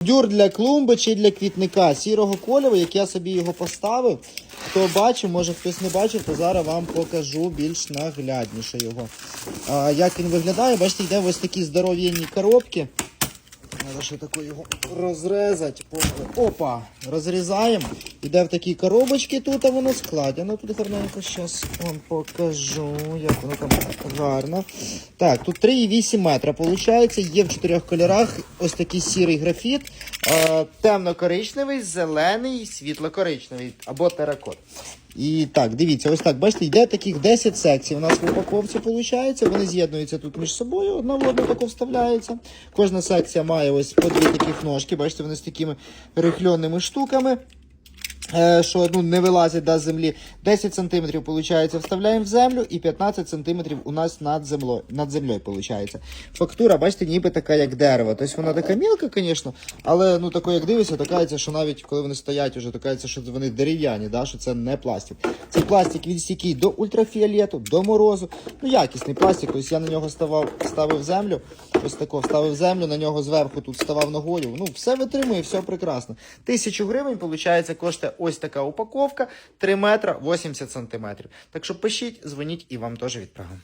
Дюр для клумби чи для квітника сірого кольору, як я собі його поставив. Хто бачив, може хтось не бачив, то зараз вам покажу більш наглядніше його. А, як він виглядає, бачите, йде ось такі здоров'яні коробки. Треба ще тако його розрізати. Опа! Розрізаємо. Іде в такі коробочки, тут а воно складено. Тут гарненько зараз вам покажу, як воно там гарно. Так, тут 3,8 метра. Получається, є в чотирьох кольорах ось такий сірий графіт, е, темно-коричневий, зелений, світло-коричневий або теракот. І так, дивіться, ось так, бачите, йде таких 10 секцій. У нас в упаковці виходить. Вони з'єднуються тут між собою, одна в одну тако вставляється. Кожна секція має ось по дві таких ножки. Бачите, вони з такими рихльонними штуками. Е, Що ну, не вилазять да, з землі. 10 см виходить, вставляємо в землю, і 15 см у нас над землею, над землею виходить. Фактура, бачите, ніби така, як дерево. Тобто вона така мілка, звісно, але ну тако, як дивишся, то що навіть коли вони стоять, уже то кажеться, що вони дерев'яні, да, що це не пластик. Цей пластик він стійкий до ультрафіолету, до морозу. Ну, якісний пластик. Тобто я на нього ставав, ставив землю. Ось тако, ставив землю, на нього зверху тут ставав ногою. Ну, все витримує, все прекрасно. Тисячу гривень, виходить, коштує ось така упаковка, 3 метра 80 сантиметрів. Так що пишіть, дзвоніть і вам теж відправимо.